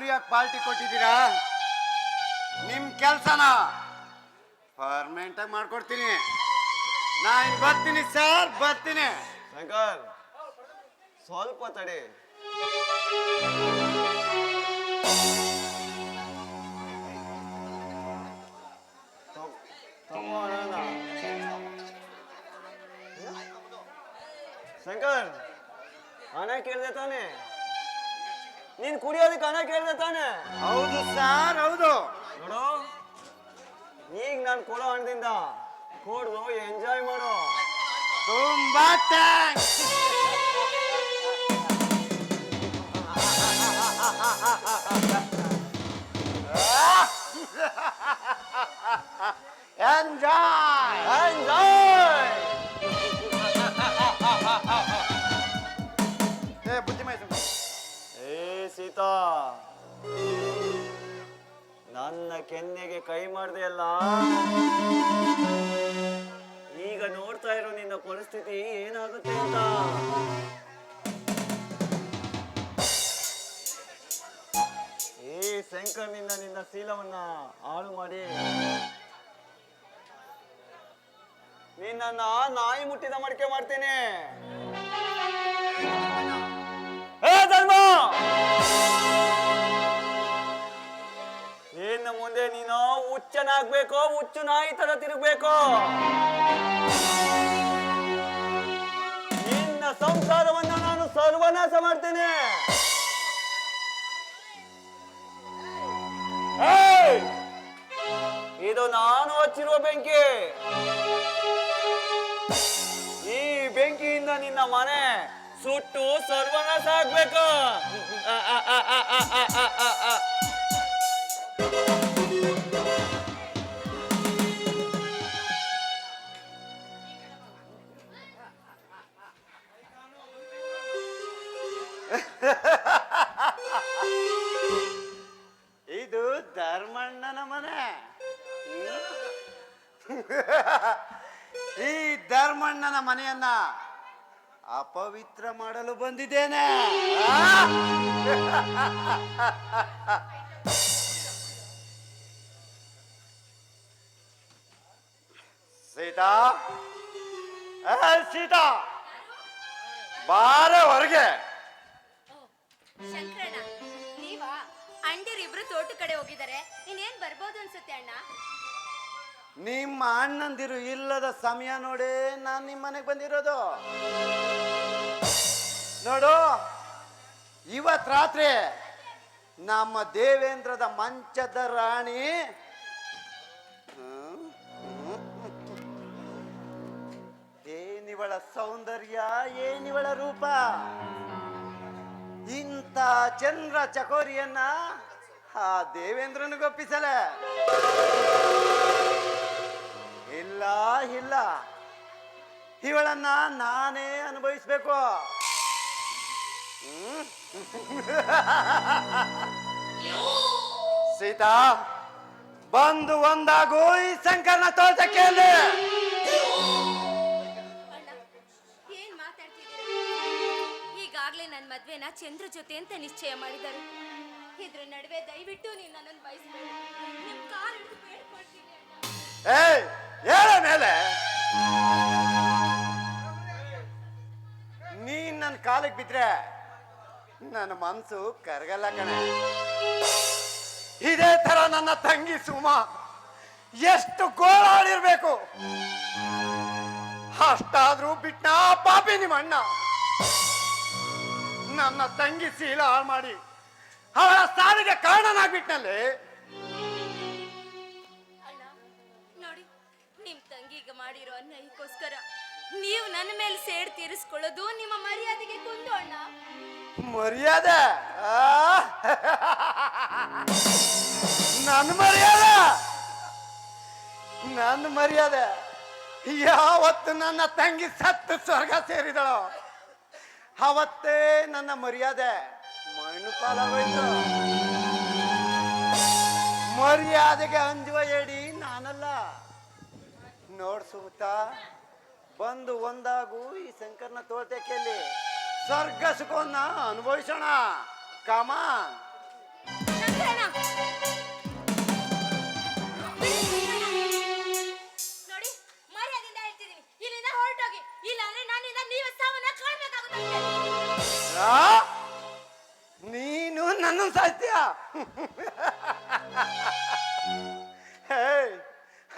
ಅದ್ದೂರಿಯಾಗಿ ಪಾರ್ಟಿ ಕೊಟ್ಟಿದ್ದೀರಾ? ನಿಮ್ ಕೆಲ್ಸನ? ಪರ್ಮನೆಂಟ್ ಆಗಿ ಮಾಡ್ಕೊಡ್ತೀನಿ. ನಾನು ಬರ್ತೀನಿ ಸರ್ ಬರ್ತೀನಿ. ಶಂಕರ್, ಸ್ವಲ್ಪ ತಡಿ ಶಂಕರ್ ಹಣ ಕೇಳ್ದೆ ತಾನೆ? ನೀನ್ ಕುಡಿಯೋದಕ್ಕೆ ಹಣ ಕೇಳ್ದೆ ತಾನೆ. ಹೌದು ಸರ್ ಹೌದು. ನೋಡು ಈಗ ನಾನು ಕೊಡೋ ಹಣದಿಂದ ಕೊಡ್ದು ಎಂಜಾಯ್ ಮಾಡು. ತುಂಬಾ ಥ್ಯಾಂಕ್ಸ್ ಎಂಜಾಯ್ ಎಂಜಾಯ್ ಸೀತಾ. ನನ್ನ ಕೆನ್ನೆಗೆ ಕೈ ಮಾಡಿದೆ ಅಲ್ಲ? ಈಗ ನೋಡ್ತಾ ಇರೋ ನಿನ್ನ ಪರಿಸ್ಥಿತಿ ಏನಾಗುತ್ತೆ ಅಂತ? ಈ ಶಂಕರ್ನಿಂದ ನಿನ್ನ ಶೀಲವನ್ನ ಹಾಳು ಮಾಡಿ. ನಿನ್ನ ನಾಯಿ ಮುಟ್ಟಿದ ಮಡಿಕೆ ಮಾಡ್ತೀನಿ. ಮುಂದೆ ನೀನು ಹುಚ್ಚನಾಗ್ಬೇಕು, ಹುಚ್ಚು ನಾಯಿ ತರ ತಿರುಗ್ಬೇಕು. ನಿನ್ನ ಸಂಸಾರವನ್ನ ನಾನು ಸರ್ವನಾಶ ಮಾಡ್ತೇನೆ! ಇದು ನಾನು ಹಚ್ಚಿರುವ ಬೆಂಕಿ. ಈ ಬೆಂಕಿಯಿಂದ ನಿನ್ನ ಮನೆ ಸುಟ್ಟು ಸರ್ವನಾಶ ಆಗ್ಬೇಕು. ಇದು ಧರ್ಮಣ್ಣನ ಮನೆ. ಈ ಧರ್ಮಣ್ಣನ ಮನೆಯನ್ನ ಅಪವಿತ್ರ ಮಾಡಲು ಬಂದಿದ್ದೇನೆ. ಸೀತಾ. ಸೀತಾ. ಬಾರ ಹೊರಗೆ. ಅಂಡಿರಿಬ್ರು ತೋಟ ಕಡೆ ಹೋಗಿದ್ದಾರೆ. ಇನ್ನೇನ್ ಬರ್ಬೋದು ಅನ್ಸುತ್ತೆ ಅಣ್ಣ? ನಿಮ್ಮ ಅಣ್ಣಂದಿರು ಇಲ್ಲದ ಸಮಯ ನೋಡಿ ನಾನು ನಿಮ್ಮ ಮನೆಗೆ ಬಂದಿರೋದು. ನೋಡು, ಇವತ್ ರಾತ್ರಿ ನಮ್ಮ ದೇವೇಂದ್ರದ ಮಂಚದ ರಾಣಿ ಏನಿವಳ ಸೌಂದರ್ಯ ಏನಿವಳ ರೂಪ. ಇಂಥ ಚಂದ್ರ ಚಕೋರಿಯನ್ನ ಆ ದೇವೇಂದ್ರನಿಗೊಪ್ಪಿಸಲೇ ಇಲ್ಲ ಇಲ್ಲ. ಇವಳನ್ನ ನಾನೇ ಅನುಭವಿಸ್ಬೇಕು? ಸೀತಾ, ಬಂದು ಒಂದಾಗು ಈ ಸಂಕರ್ಣ ತೋಟಕ್ಕೆ ಏನ್ ಮಾತಾಡ್ತಿದ್ದೀರಾ? ಈಗಾಗ್ಲೇ ನನ್ನ ಮದ್ವೆನ ಚಂದ್ರ ಜೊತೆ ಅಂತ ನಿಶ್ಚಯ ಮಾಡಿದರು. ಇದ್ರ ನಡುವೆ ದಯವಿಟ್ಟು ನೀನ್ ನನ್ನನ್ನು ಬಯಸ್ಬೇಡಿ. ಮೇಲೆ. ನೀನ್ ನನ್ನ ಕಾಲಿಗೆ ಬಿದ್ರೆ ನನ್ನ ಮನ್ಸು ಕರಗಲ್ಲ ಕಣೆ. ಇದೇ ತರ ನನ್ನ ತಂಗಿ ಸುಮ. ಎಷ್ಟು ಗೋಳಾಡಿರ್ಬೇಕು. ಅಷ್ಟಾದ್ರೂ ಬಿಟ್ಟ ಪಾಪಿ ನಿಮ್ಮ ಅಣ್ಣ ನನ್ನ ತಂಗಿ ಸೀಲ ಹಾಳು ಮಾಡಿ. ಅವಳ ಸಾವಿಗೆ ಕಾರಣನಾಗ್ಬಿಟ್ನಲ್ಲಿ ಅಣ್ಣ ನೋಡಿ ನಿಮ್ ತಂಗಿಗೆ ಮಾಡಿರೋ ಅನ್ಯಾಯಕ್ಕೋಸ್ಕರ ನೀವು ನನ್ನ ಮೇಲೆ ಸೇಡ್ ತೀರಿಸ್ಕೊಳ್ಳೋದು ನಿಮ್ಮ ಮರ್ಯಾದೆಗೆ ಕುಂದು ಅಣ್ಣ. ಮರ್ಯಾದೆ? ಆ? ನನ್ನ ಮರ್ಯಾದೆ? ನನ್ನ ಮರ್ಯಾದೆ? ಯಾವತ್ತು ನನ್ನ ತಂಗಿ ಸತ್ತು ಸ್ವರ್ಗ ಸೇರಿದಳೋ? ಅವತ್ತೇ ನನ್ನ ಮರ್ಯಾದೆ. ಮರ್ಯಾದೆಗೆ ಅಂಜುವ ಹೇಳಿ ನಾನಲ್ಲ. ನೋಡ್ ಸುಮತಾ ಬಂದು ಒಂದಾಗು ಈ ಶಂಕರ್ನ ತೋಟಕ್ಕೆಲ್ಲಿ ಸ್ವರ್ಗ ಸುಖವನ್ನ ಅನುಭವಿಸೋಣ ಕಮಾನ್! ನೋಡಿ, ಮರ್ಯಾದೆಯಿಂದ ಹೇಳ್ತಿದ್ದೀನಿ. ಇಲ್ಲಿಂದ ಹೊರಟೋಗಿ. ಇಲ್ಲ ಅಂದ್ರೆ ನನ್ನಿಂದ ನೀವೇ ಸಾವನ್ನ ಕಾಣ್ಬೇಕಾಗುತ್ತೆ ನನ್ನ ಸಾಯ್ತೀಯ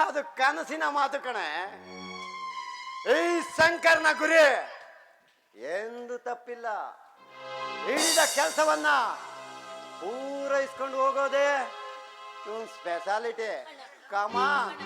ಅದು ಕನಸಿನ ಮಾತು ಕಣೆ ಈ ಶಂಕರ್ನ ಗುರಿ ಎಂದು ತಪ್ಪಿಲ್ಲ ಹಿಡಿದ ಕೆಲಸವನ್ನ ಪೂರೈಸ್ಕೊಂಡು ಹೋಗೋದೇ ಸ್ಪೆಷಾಲಿಟಿ ಸ್ಪೆಷಾಲಿಟಿ ಕಮಾನ್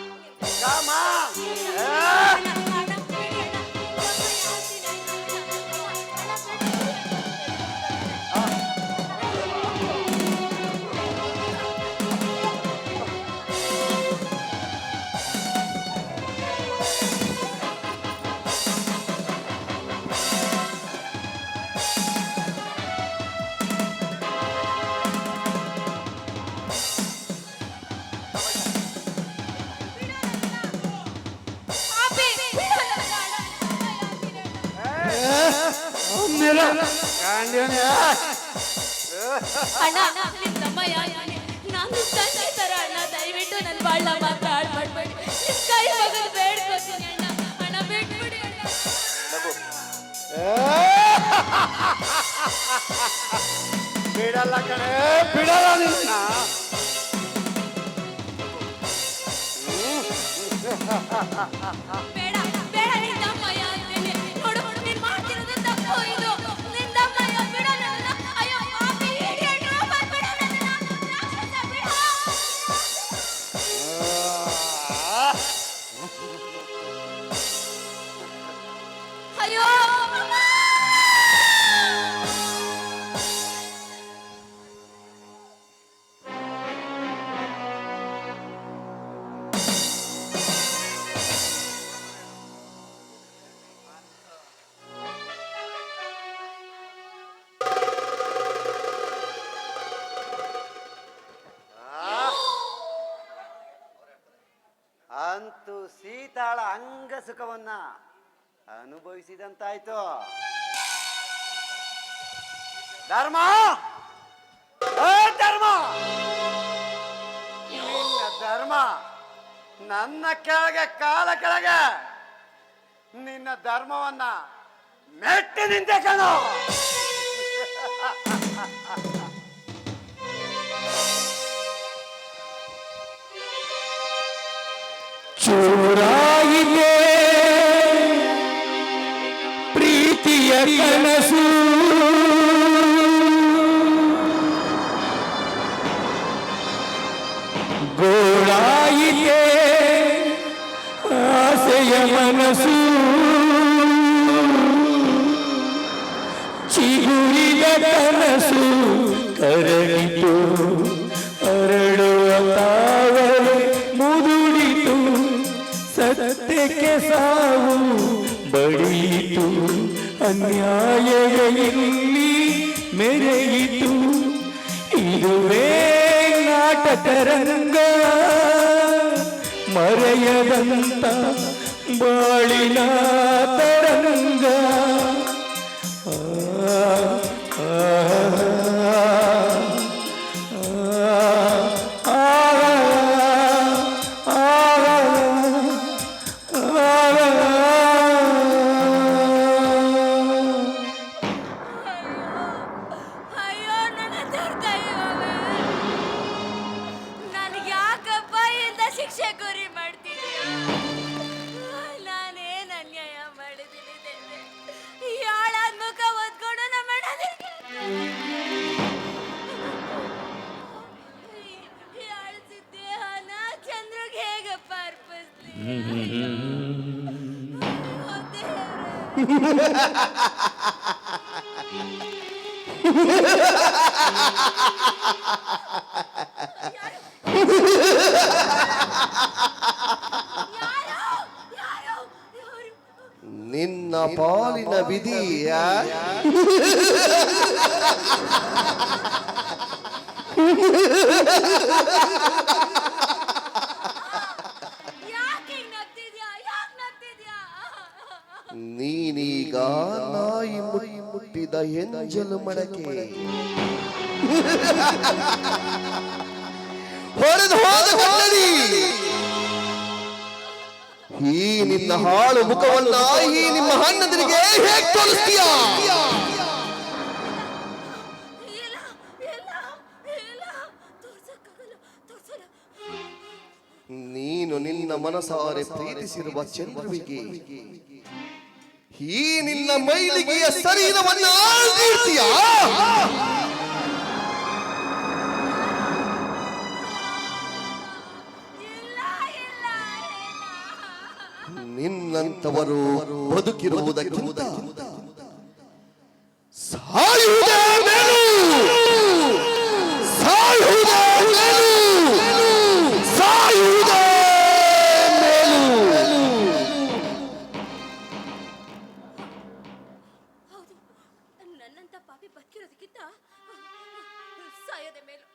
ಕಮಾನ್ ಅಣ್ಣ ನಿಮ್ ನಾನು ತಂದೆ ತರ ಅಣ್ಣ ದಯವಿಟ್ಟು ನನ್ನ ಬಾಳ ಮಾತಾಡ್ ಮಾಡ್ಬೇಡಿ. ನಿಮ್ ಕೈ ಮಗನ್ ಬೇಡ್ಕೊತೀನಿ ಅಣ್ಣ. ಅಣ್ಣ. ಬಿಡಲ್ಲ ಕಣೆ. ಬಿಡಲ್ಲ ನಿನ್ನ ಬೇಡ ಸುಖವನ್ನ ಅನುಭವಿಸಿದಂತಾಯ್ತು. ಧರ್ಮ! ಧರ್ಮ! ನಿನ್ನ ಧರ್ಮ ನನ್ನ ಕೆಳಗೆ, ಕಾಲ ಕೆಳಗೆ. ನಿನ್ನ ಧರ್ಮವನ್ನ ಮೆಟ್ಟಿ ನಿಂತೆ ಕಣೋ. ಕನಸು. ಗೋಳಾಗಿದೆ ಆಸೆಯ ಮನಸ್ಸು ಚಿಗುರಿದ ಕನಸು ಕರಗಿತು ಅರಳುವ ತಾವರೆ ಮುದುಡಿತು ಸತ್ಯಕ್ಕೆ ಸಾವು ಬಡಿಯಿತು. ಅನ್ಯಾಯಗಳಲ್ಲಿ ಮೆರೆಯಿತು. ಇದುವೇ ನಾಟಕ ರಂಗ ಮರೆಯದಂತ ಬಾಳಿನ ತರಂಗ. ಆ, ನಿನ್ನ ಪಾಲಿನ ವಿಧಿ ಮುಟ್ಟಿದ ಹೆಂಜಲು ಮಡಕೆ. ಹೊಡೆದು ಹೋದ ಕನ್ನಡಿ ಈ ನಿನ್ನ ಹಾಳು ಮುಖವನ್ನ ಈ ನಿಮ್ಮ ಹಣ್ಣದಿರಿಗೆ ಹೇಗೆ ತೋರಿಸ್ತೀಯ? ನೀನು ನಿನ್ನ ಮನಸಾರೆ ಪ್ರೀತಿಸಿರುವ ಚಂದ್ರುವಿಗೆ. ಈ ನಿನ್ನ ಮೈಲಿಗೆಯ ಶರೀರವನ್ನು ಆಳ್ತೀರ್ತೀಯ ನಿನ್ನಂತವರು ಬದುಕಿರುವುದಕ್ಕಿಂತ ಸಾಯುವುದೇ ಬದುಕಿರೋದಕ್ಕಿಂತ ಸಾಯೋದೆ ಮೇಲು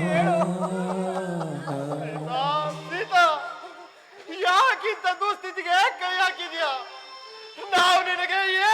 ಹೇಳು ಸೀತಾ ಯಾಕಿಂತ ದುಸ್ಥಿತಿಗೆ ಕೈ ಹಾಕಿದ್ಯಾ? ನಾವು ನಿನಗೆ ಏನು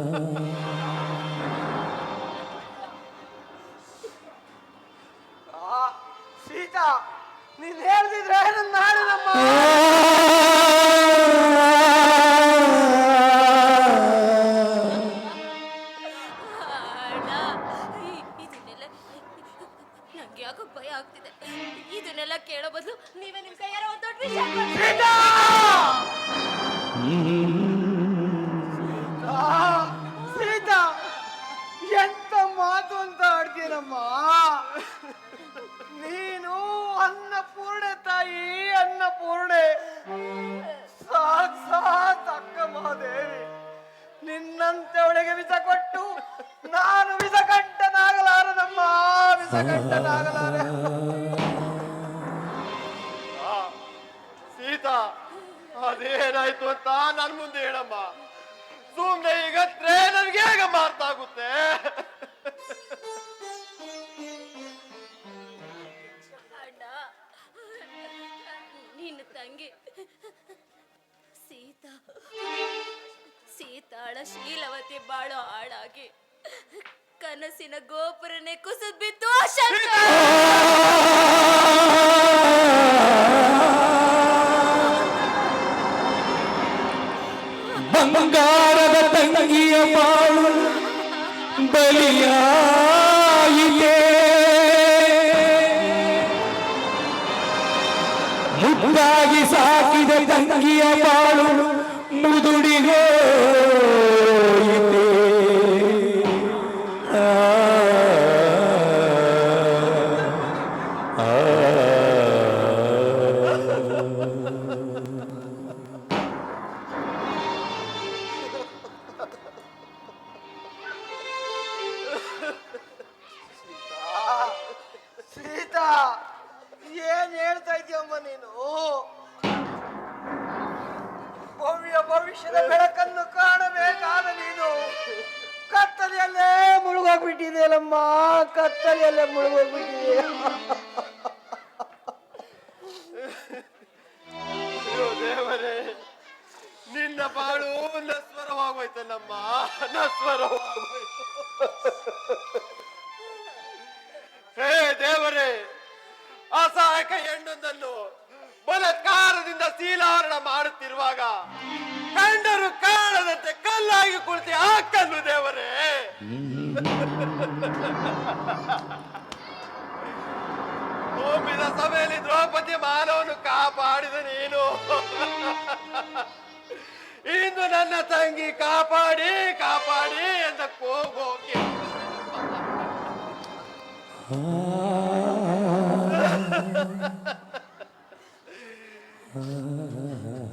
ನಿನ್ನಂತವಳಿಗೆ ವಿಷ ಕೊಟ್ಟು ನಾನು ವಿಷಕಂಠನಾಗಲಾರನಮ್ಮ ವಿಷಕಂಠನಾಗಲಾರ ಆ, ಸೀತಾ ಅದೇನಾಯ್ತು ಅಂತ ನನ್ ಮುಂದೆ ಹೇಳಮ್ಮ. ಸುಮ್ಮನೆ ಈಗ ನನ್ಗೆ ಹೇಗೆ ಮಾರ್ತ ಆಗುತ್ತೆ ಅಣ್ಣ ನಿನ್ನ ತಂಗಿ ಸೀತಾ. ಸೀತಾಳ ಶೀಲವತಿ ಬಾಳು ಹಾಳಾಗಿ. ಕನಸಿನ ಗೋಪುರನೇ ಕುಸಿದ್ ಬಿತ್ತು ಬಂಗಾರದ ತಂಗಿಯ ಬಾಳು ಬಲಿಯಾಯಿತೆ. ಮುದ್ದಾಗಿ ಸಾಕಿದ ತಂಗಿಯ ಬಾಳು ಮುದುಡಿಗೆ ಸ್ವರ ಹೇ ದೇವರೇ, ಅಸಹಾಯಕ ಹೆಣ್ಣೊಂದನ್ನು ಬಲತ್ಕಾರದಿಂದ ಶೀಲಾವರಣ ಮಾಡುತ್ತಿರುವಾಗ ಕಂಡರು ಕಾಣದಂತೆ ಕಲ್ಲಾಗಿ ಕುಳಿತು ಆ ಕಲ್ಲು ದೇವರೇ. ತುಂಬಿದ ಸಭೆಯಲ್ಲಿ ದ್ರೌಪದಿ ಮಾನವನು ಕಾಪಾಡಿದ ನೀನು. ನನ್ನ ತಂಗಿ ಕಾಪಾಡಿ ಕಾಪಾಡಿ ಅಂತ ಕೂಗೋಕೆ.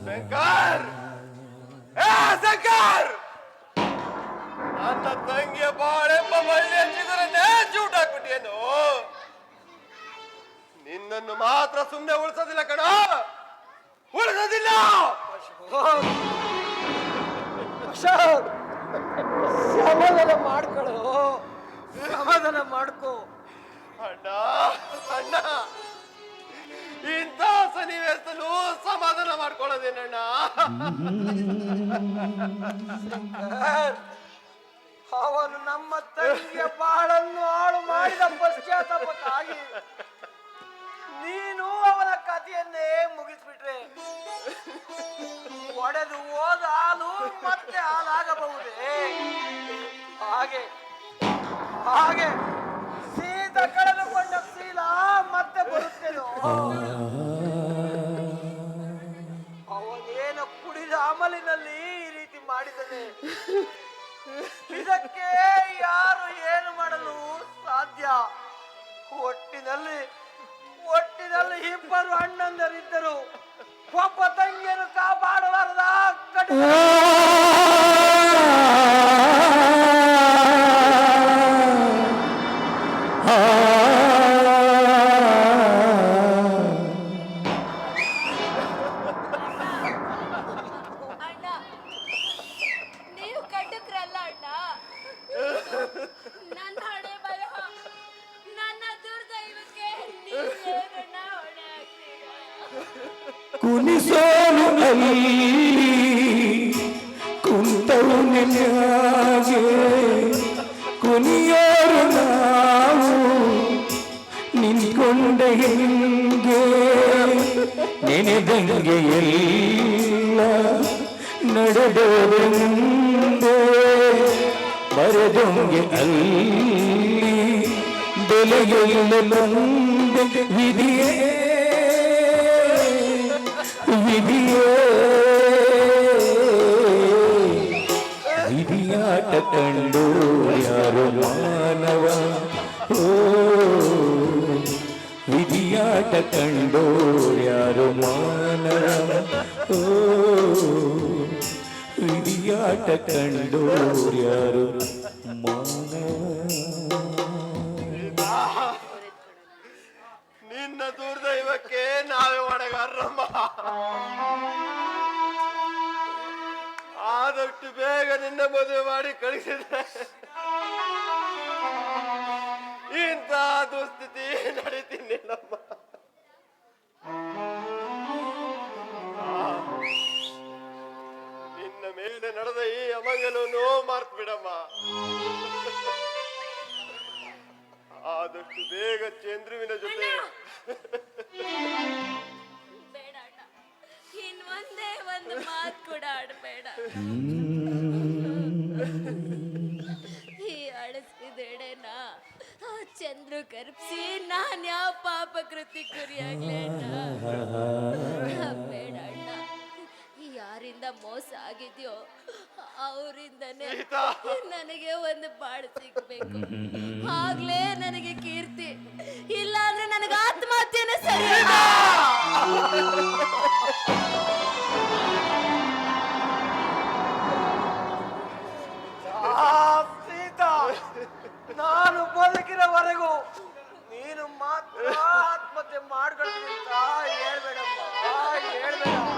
ಶಂಕರ್! ಏ, ಶಂಕರ್! ನನ್ನ ತಂಗಿಯ ಬಾಳೆಂಬ ಒಳ್ಳೆಯ ಚಿಗುರನ್ನೇ ಚೂಟಾಕ್ಬಿಟ್ಟಿಯೇನು ನಿನ್ನನ್ನು ಮಾತ್ರ ಸುಮ್ಮನೆ ಉಳಿಸೋದಿಲ್ಲ ಕಣ! ಉಳಿಸೋದಿಲ್ಲ! ಸಮಾಧಾನ ಮಾಡ್ಕೊಳ್ಳೋ ಸಮಾಧಾನ ಮಾಡ್ಕೋ. ಅಣ್ಣ ಅಣ್ಣ. ಇಂಥ ಸನ್ನಿವೇಶದಲ್ಲೂ ಸಮಾಧಾನ ಮಾಡ್ಕೊಳ್ಳೋದೇನಣ್ಣ? ಅವನು ನಮ್ಮ ತಂಗಿಯ ಬಾಳನ್ನು ಹಾಳು ಮಾಡಿದ ಪಶ್ಚಾತ್ತಾಪಕ್ಕಾಗಿ ನೀನು ಅವನ ಕಥೆಯನ್ನೇ ಮುಗಿಸ್ಬಿಟ್ರೆ ಒಡೆದು ಹೋದ ಹಾಲು ಹಾಗೆ ಹಾಗೆ ಸೀತ ಕಳೆದುಕೊಂಡ ಶೀಲ ಮತ್ತೆ ಬರುತ್ತೇನೋ ಅವನೇನು ಕುಡಿದ ಅಮಲಿನಲ್ಲಿ ಈ ರೀತಿ ಮಾಡಿದನೆ ಇದಕ್ಕೆ ಯಾರು ಏನು ಮಾಡಲು ಸಾಧ್ಯ? ಒಟ್ಟಿನಲ್ಲಿ ಒಟ್ಟಿನಲ್ಲಿ ಇಬ್ಬರು ಅಣ್ಣಂದರಿದ್ದರು. ಒಬ್ಬ ತಂಗಿಯನ್ನು ಕಾಪಾಡಲಾರದ ಕಠಿಣ ಕುಂತವು ನಿನ್ನಾಗೆ ಕುಣಿಯೋರು ನಾವು ನಿಂತ್ಕೊಂಡ ಹಿಂಗೆ. ನೆನೆದಂಗೆ ಎಲ್ಲ ನಡೆದೋರೆಂದೆ ಬರೆದೊಂಗೆ ಅಲ್ಲಿ ಬೆಲೆಯಲ್ಲ ಬಂದೆ. ವಿಧಿಯೇ ವಿಧಿಯೇ. ಕಂಡು ಯಾರು ಮಾನವ? ಓ, ವಿಧಿಯಾಟ ಕಂಡು ಯಾರು ಮಾನವ? ಓ, ವಿಧಿಯಾಟ ಕಂಡು ಯಾರು ನಿನ್ನ ದುರ್ದೈವಕ್ಕೆ ನಾವೇ ಹೊಣೆಗಾರರಮ್ಮ ಆದಷ್ಟು ಬೇಗ ನಿನ್ನ ಮದುವೆ ಮಾಡಿ ಕಳಿಸಿದ್ರೆ. ಇಂಥ ದುಸ್ಥಿತಿ ನಡೀತೀನಿಲ್ಲಮ್ಮ ನಿನ್ನ ಮೇಲೆ ನಡೆದ ಈ ನೋ ಮಾರ್ಕ್ ಬಿಡಮ್ಮ. ಆದಷ್ಟು ಬೇಗ ಚಂದ್ರುವಿನ ಜೊತೆ ಈ ಅಳಿಸಿದೆಡೆನ ಆ ಚಂದ್ರು ಕರ್ಪಿಸಿ ನಾನು ಯಾವ ಪಾಪ ಕೃತಿ ಗುರಿಯಾಗ್ಲೇ ಬೇಡ ಅಣ್ಣ. ಯಾರಿಂದ ಮೋಸ ಆಗಿದ್ಯೋ ಅವರಿಂದನೇ ನನಗೆ ಒಂದು ಬಾಳು ಸಿಗ್ಬೇಕು. ಆಗ್ಲೇ ನನಗೆ ಕೀರ್ತಿ. ಇಲ್ಲ ಅಂದ್ರೆ ನನಗೆ ಆತ್ಮಹತ್ಯೆನೇ ಸರಿ ನಾನು ಬದುಕಿರೋವರೆಗೂ ನೀನು ಮಾತ್ರ ಆತ್ಮಹತ್ಯೆ ಮಾಡ್ಕೊಳ್ತೀನಿ ಅಂತ ಹೇಳ್ಬೇಡಮ್ಮ ಹೇಳ್ಬೇಡ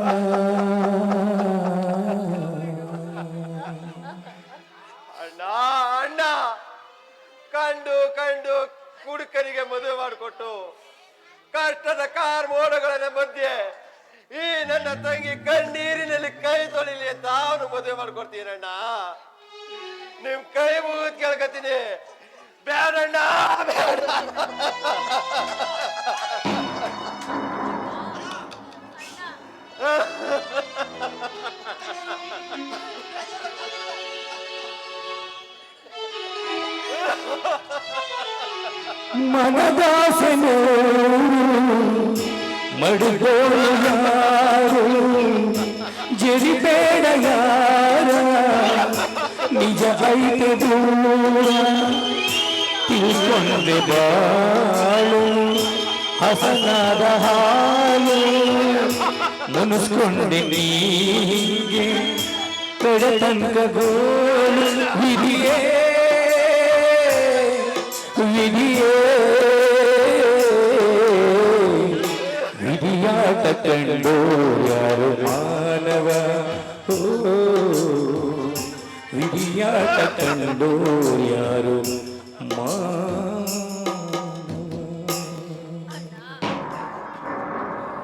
ಮಡುಗೋಳು ಯಾರು? ಜರಿಬೇಡ ಯಾರ? ನಿಜ ಐತೆ ದೂರ ತಿಳ್ಕೊಂಡೆ ಬಾಳು. ಹಸನಾದ ಹಾಲು ಮುನಿಸ್ಕೊಂಡೆ ನೀಗೆ. ಕಡತಂಕ ಗೋಳು ವಿಧಿಯೇ ವಿಧಿಯೇ. ವಿಧಿಯಾಟ ಕಂಡು ಯಾರು ಮಾನವ ಓ, ವಿಧಿಯಾಟ ಕಂಡು ಯಾರು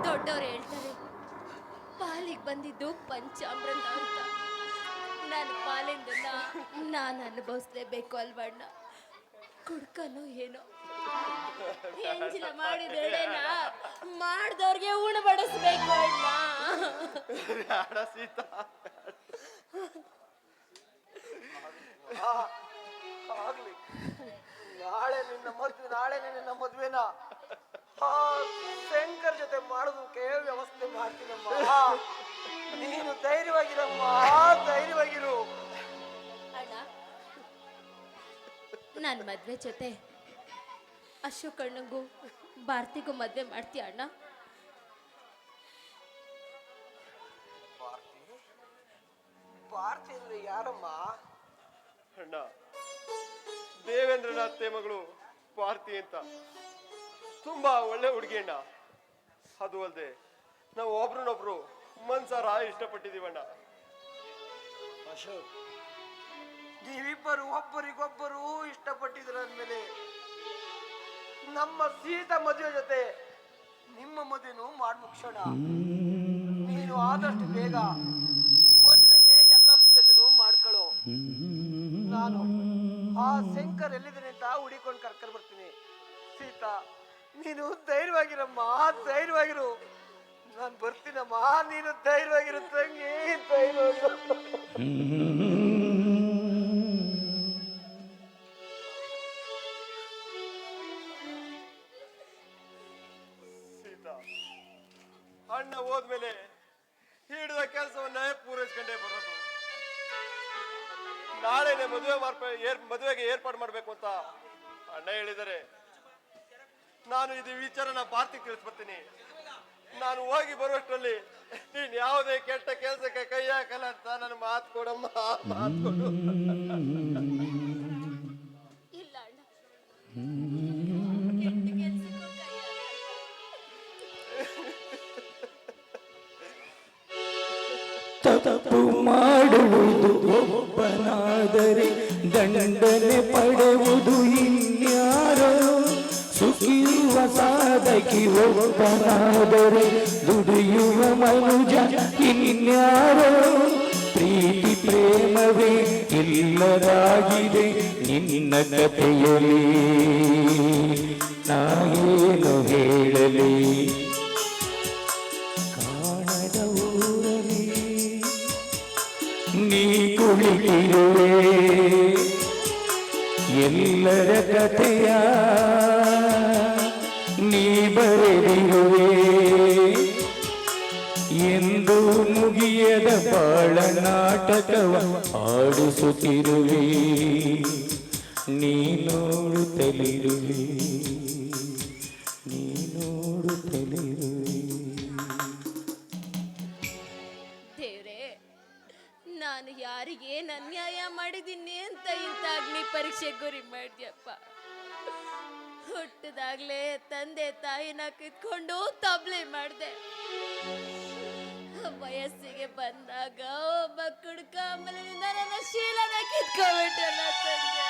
ದೊಡ್ಡವ್ರು ಹೇಳ್ತಾರೆ ಪಾಲಿಗೆ ಬಂದಿದ್ದು ಪಂಚಾಮೃತ ಅಂತ ನನ್ನ ಪಾಲಿಂದ ನಾನು ಅನುಭವಿಸ್ಲೇಬೇಕು ಅಲ್ವಣ್ಣ ಕುಡ್ಕನು ಏನೋ ಮಾಡಿದೇಳೇನ ಮಾಡ್ದವ್ರಿಗೆ ಉಣ ಬಡಿಸ್ಬೇಕು ಅಣ್ಣ. ಬೇಡ ಸೀತಾ. ಆಗ್ಲಿ. ನಾಳೆ ನಿನ್ನ ಮದ್ವೆ ನಾಳೆ ನಿನ್ನ ಮದ್ವೆನ? ಆ ಶಂಕರ್ ಜೊತೆ ಮಾಡೋದಕ್ಕೆ ವ್ಯವಸ್ಥೆ ಮಾಡ್ತೀನಮ್ಮ. ನೀನು ಧೈರ್ಯವಾಗಿರಮ್ಮ. ಧೈರ್ಯವಾಗಿರು. ಅಣ್ಣ ನನ್ನ ಮದ್ವೆ ಜೊತೆ ಅಶೋಕ್ ಅಣ್ಣಂಗೂ ಭಾರತಿಗೂ ಮದ್ವೆ ಮಾಡ್ತೀಯ ಅಣ್ಣ? ಭಾರತಿ? ಅಂದ್ರೆ ಯಾರಮ್ಮ? ಅಣ್ಣ ದೇವೇಂದ್ರನಾಥ್ ಮಗಳು ಪಾರ್ತಿ ಅಂತ. ತುಂಬಾ ಒಳ್ಳೆ ಹುಡುಗಿ ಅಣ್ಣ. ಅದು ಅಲ್ಲದೆ ನಾವು ಒಬ್ರನ್ನೊಬ್ರು ಮನ್ಸಾರ ಇಷ್ಟಪಟ್ಟಿದೀವಣ್ಣ ಅಶೋಕ್ ನೀವಿಬ್ಬರು ಒಬ್ಬರಿಗೊಬ್ಬರು ಇಷ್ಟಪಟ್ಟಿದ್ರ ಅಂದ್ಮೇಲೆ ನಮ್ಮ ಸೀತಾ ಮದುವೆ ಜೊತೆ ನಿಮ್ಮ ಮದುವೆನು ಮಾಡಿ ಮುಗಿಸೋಣ ನೀನು ಆದಷ್ಟು ಬೇಗ ಮದುವೆಗೆ ಎಲ್ಲ ಸಿದ್ಧತೆನೂ ಮಾಡ್ಕೊಳ್ಳೋ. ನಾನು ಆ ಶಂಕರ್ ಎಲ್ಲಿದ್ದೀನಿ ಅಂತ ಹುಡಿಕೊಂಡು ಕರ್ಕೊಂಡು ಬರ್ತೀನಿ. ಸೀತಾ, ನೀನು ಧೈರ್ಯವಾಗಿರಮ್ಮ, ಧೈರ್ಯವಾಗಿರು. ನಾನು ಬರ್ತೀನಮ್ಮ, ನೀನು ಧೈರ್ಯವಾಗಿರು ತಂಗಿ, ಧೈರ್ಯವಾಗಿರು. ಹೋದ್ಮೇಲೆ ಹಿಡಿದ ಕೆಲಸವನ್ನ ಪೂರೈಸ್ಕೊಂಡೇ ಬರೋದು. ನಾಳೆನೆ ಮದುವೆ ಏರ್ ಮದುವೆಗೆ ಏರ್ಪಾಡು ಮಾಡ್ಬೇಕು ಅಂತ ಅಣ್ಣ ಹೇಳಿದರೆ ನಾನು ಇದು ವಿಚಾರನ ಭಾರತಿಗೆ ತಿಳಿಸ್ಬರ್ತೀನಿ. ನಾನು ಹೋಗಿ ಬರುವಷ್ಟರಲ್ಲಿ ನೀನ್ ಯಾವುದೇ ಕೆಟ್ಟ ಕೆಲಸಕ್ಕೆ ಕೈ ಹಾಕಲ್ಲ ಅಂತ ನನ್ನ ಮಾತು ಕೊಡಮ್ಮ, ಮಾತು ಕೊಡು. ತಪ್ಪು ಮಾಡುವುದು ಒಬ್ಬನಾದರೆ ದಂಡನೆ ಪಡೆವುದು ಇನ್ಯಾರೋ? ಸುಖಿಯುವ ಸಾಧಕಿ ಒಬ್ಬನಾದರೆ ದುಡಿಯುವ ಮನುಜ ಇನ್ಯಾರೋ? ಪ್ರೀತಿ ಪ್ರೇಮವೇ ಇಲ್ಲದಾಗಿದೆ ನಿನ್ನ ಕಥೆಯಲ್ಲಿ. ನಾನೇನು ಹೇಳಲಿ? ಎಲ್ಲರ ಕಥೆಯ ನೀ ಬರೆದಿರುವೆ. ಎಂದು ಮುಗಿಯದ ಬಾಳ ನಾಟಕವ ಆಡಿಸುತ್ತಿರುವೆ ನೀ ನೋಡುತ್ತಲಿರುವೆ ಪರೀಕ್ಷೆ ಗುರಿ ಮಾಡಿದ್ಯಪ್ಪ. ಹುಟ್ಟದಾಗ್ಲೇ ತಂದೆ ತಾಯಿನ ಕಿತ್ಕೊಂಡು ತಬ್ಲೆ ಮಾಡಿದೆ. ವಯಸ್ಸಿಗೆ ಬಂದಾಗ ಒಬ್ಬ ಕುಡ್ಕ ನನ್ನ ಶೀಲನ ಕಿತ್ಕೊಬಿಟ್ಟಲ್ಲ ತಂದೆ.